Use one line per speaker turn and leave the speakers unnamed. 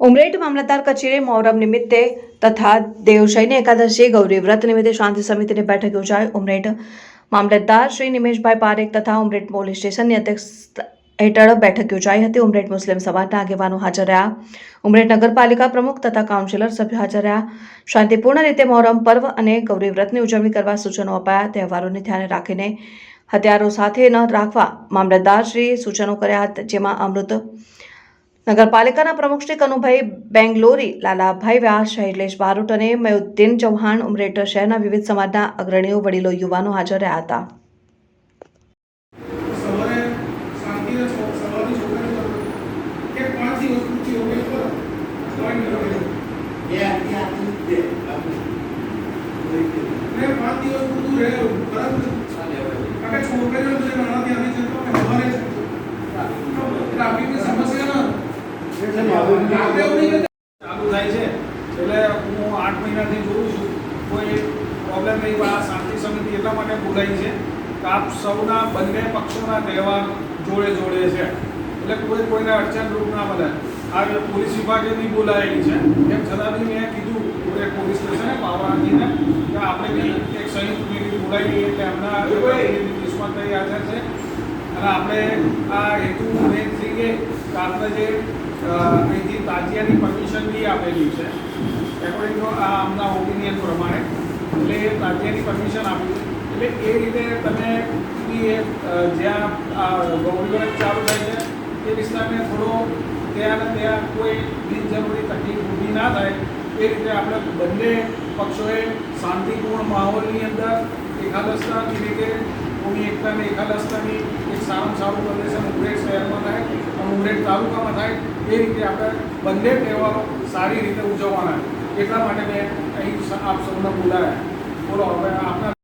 ઉમરેઠ મામલતદાર કચેરી મોહરમ નિમિત્તે તથા દેવશયની એકાદશી, ગૌરી વ્રત નિમિત્તે શાંતિ સમિતિની બેઠક યોજાઈ. ઉમરેઠ મામલતદાર શ્રી નિમેશભાઈ પારેખ તથા ઉમરેઠ પોલીસ સ્ટેશનની અધ્યક્ષ હેઠળ બેઠક યોજાઈ હતી. ઉમરેઠ મુસ્લિમ સમાજના આગેવાનો હાજર રહ્યા. ઉમરેઠ નગરપાલિકા પ્રમુખ તથા કાઉન્સિલર સભ્યો હાજર રહ્યા. શાંતિપૂર્ણ રીતે મોહરમ પર્વ અને ગૌરી વ્રતની ઉજવણી કરવા સૂચનો અપાયા. તહેવારોને ધ્યાને રાખીને હથિયારો સાથે ન રાખવા મામલતદારશ્રીએ સૂચનો કર્યા હતા, જેમાં અમૃત નગરપાલિકાના પ્રમુખ શ્રી કનુભાઈ બેંગ્લોરી લાલાભાઈ વ્યાસ શૈલેષ બારોટ અને મયુદ્દીન ચૌહાણ ઉમરેઠ શહેરના વિવિધ સમાજના અગ્રણીઓ વડીલો યુવાનો હાજર રહ્યા હતા.
છોકરીઓ છે? નાના છે તો ટ્રાફિકની સમસ્યા ન રાત્રે એવું નહીં કે
ચાલુ થાય છે એટલે હું આઠ મહિનાથી જોઉં છું કોઈ પ્રોબ્લેમ નહીં આ શાંતિ સમિતિ એટલા માટે બોલાવી છે. કે આપ સૌના બંને પક્ષોના તહેવાર જોડે જોડે છે એટલે કોઈ કોઈને અડચણરૂપ ના બને આ પોલીસ વિભાગે બી બોલાયેલી છે એમ છતાં બી મેં કીધું પૂરે પોલીસ સ્ટેશને પાવરાજીને કે આપણે બી એક સંયુક્ત બોલાવી એટલે એમના કિસ્મતભાઈ હાજર છે. અને આપણે આ હેતુ મેન થઈ કે આપણે જે અહીંથી તાજિયાની પરમિશન બી આપેલી છે. એકોર્ડિંગ ટુ આ આમના ઓપિનિયન પ્રમાણે. એટલે એ તાજિયાની પરમિશન આપી એટલે એ રીતે તમે એ જ્યાં આ ગૌરી ચાલુ થાય છે, એ વિસ્તારને થોડો ત્યાં ને ત્યાં કોઈ બિનજરૂરી તકલીફ ઊભી ના થાય. એ રીતે આપણે બંને પક્ષોએ શાંતિપૂર્ણ માહોલની અંદર એકાદશના કે કોની એકતાને એકાદશતાની સારું પ્રદર્શન ઉમરેઠ શહેરમાં થાય અને ઉમરેઠ તાલુકામાં થાય, એ રીતે આપણે બંને તહેવારો સારી રીતે ઉજવવાના એટલા માટે મેં અહીં આપ સૌને બોલાવ્યા. બોલો, હવે આપના